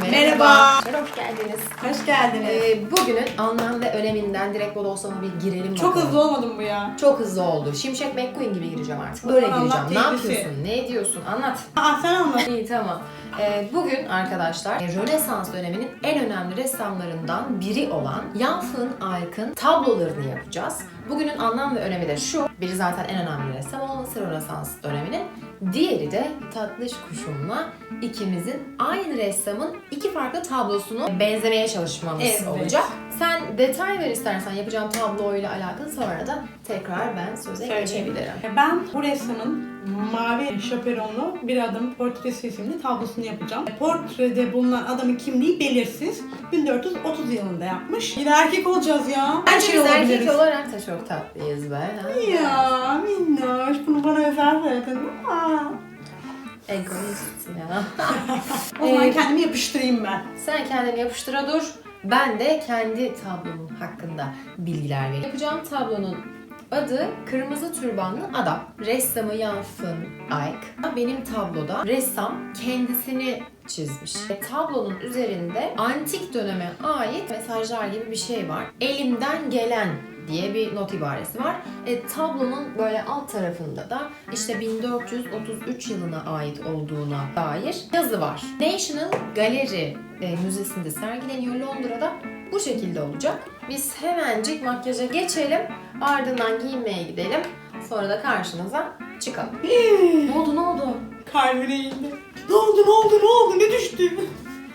Merhaba. Hoş geldiniz. Hoş geldiniz. Ee, bugünün anlam ve öneminden direkt bodoslama bir girelim Çok bakalım. hızlı olmadı mı bu ya? Çok hızlı oldu. Şimşek McQueen gibi gireceğim artık. Böyle gireceğim. anlat Ne teyzesi. yapıyorsun? Ne ediyorsun? Anlat. Aa sen anlat. İyi tamam. Ee, bugün arkadaşlar e, Rönesans döneminin en önemli ressamlarından biri olan Jan van Eyck'ın tablolarını yapacağız. Bugünün anlam ve önemi de şu. Biri zaten en önemli ressam olması Rönesans döneminin. Diğeri de Tatlış Kuşum'la ikimizin aynı ressamın iki farklı tablosunu benzemeye çalışmamız Evet. olacak. Sen detay ver istersen yapacağım tabloyla alakalı sonra da tekrar ben söze Söyleyeyim. geçebilirim. Ben bu ressamın mavi şaperonlu bir adam portresi isimli tablosunu yapacağım. Portrede bulunan adamın kimliği belirsiz. 1430 yılında yapmış. Yine erkek olacağız ya. Her şey biz olabiliriz. erkek olarak da çok tatlıyız be. ha? Ya minnoş. Bunu bana özel söyledin. Aa. Egoist ya. O zaman Ee, kendimi yapıştırayım ben. Sen kendini yapıştıra dur. Ben de kendi tablom hakkında bilgiler vereyim. Yapacağım tablonun adı Kırmızı Türbanlı Adam. Ressamı Jan van. Benim tabloda ressam kendisini çizmiş. E, tablonun üzerinde antik döneme ait mesajlar gibi bir şey var. Elimden gelen diye bir not ibaresi var. E, tablonun böyle alt tarafında da işte 1433 yılına ait olduğuna dair yazı var. National Gallery e, Müzesi'nde sergileniyor Londra'da. Bu şekilde olacak. Biz hemencik makyaja geçelim. Ardından giyinmeye gidelim. Sonra da karşınıza çıkalım. ne oldu ne oldu? Kalbine indi. Ne oldu ne oldu ne oldu ne düştü?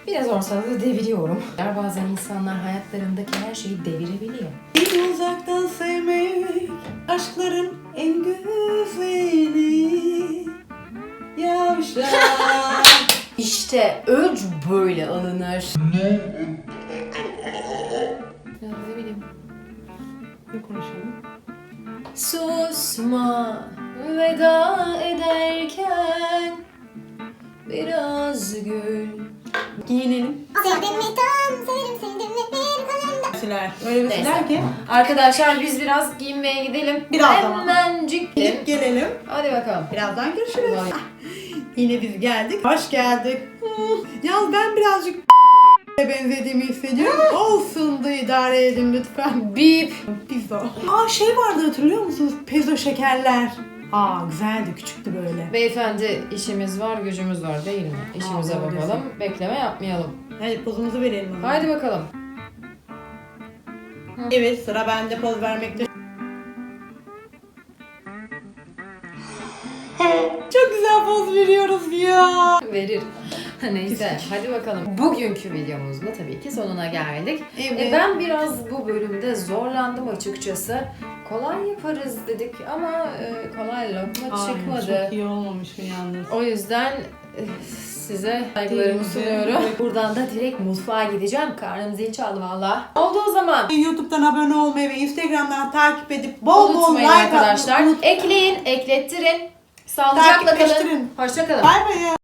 Biraz olsa da deviriyorum. Bazen insanlar hayatlarındaki her şeyi devirebiliyor. Bir uzaktan sevmek aşkların en güzeli. Yavşak. İşte öc böyle alınır. Ya ne bileyim. ne konuşalım? Susma veda ederken biraz gül. Giyinelim. Sevdim mi tam severim sevdim mi bir kalemde Siler. Öyle bir Neyse. siler ki. Arkadaşlar biz biraz giyinmeye gidelim. Biraz ama. Hemencik. Gidip gelelim. Hadi bakalım. Birazdan görüşürüz. Vay. Yine biz geldik. Hoş geldik. Yalnız ben birazcık benzediğimi hissediyorum. Olsun da idare edin lütfen. Bip. Pizza. Aa şey vardı hatırlıyor musunuz? Pezo şekerler. Aa güzeldi küçüktü böyle. Beyefendi işimiz var gücümüz var değil mi? İşimize Aa, doğru bakalım. Bekleme yapmayalım. Hadi pozumuzu verelim. o zaman. Haydi bakalım. Evet sıra bende poz vermekte. Çok güzel poz veriyoruz ya. Verir. Neyse hadi bakalım. Bugünkü videomuzda tabii ki sonuna geldik. Evet. E, ben biraz bu bölümde zorlandım açıkçası. Kolay yaparız dedik ama e, kolay lokma Ay, çıkmadı. Çok iyi olmamış mı yalnız? O yüzden e, size saygılarımı sunuyorum. Buradan da direkt mutfağa gideceğim. Karnım zil çaldı valla. Oldu o zaman. YouTube'dan abone olmayı ve Instagram'dan takip edip bol bol like arkadaşlar. unut- Ekleyin, eklettirin. Sağlıcakla kalın. Hoşça kalın. Bay bay.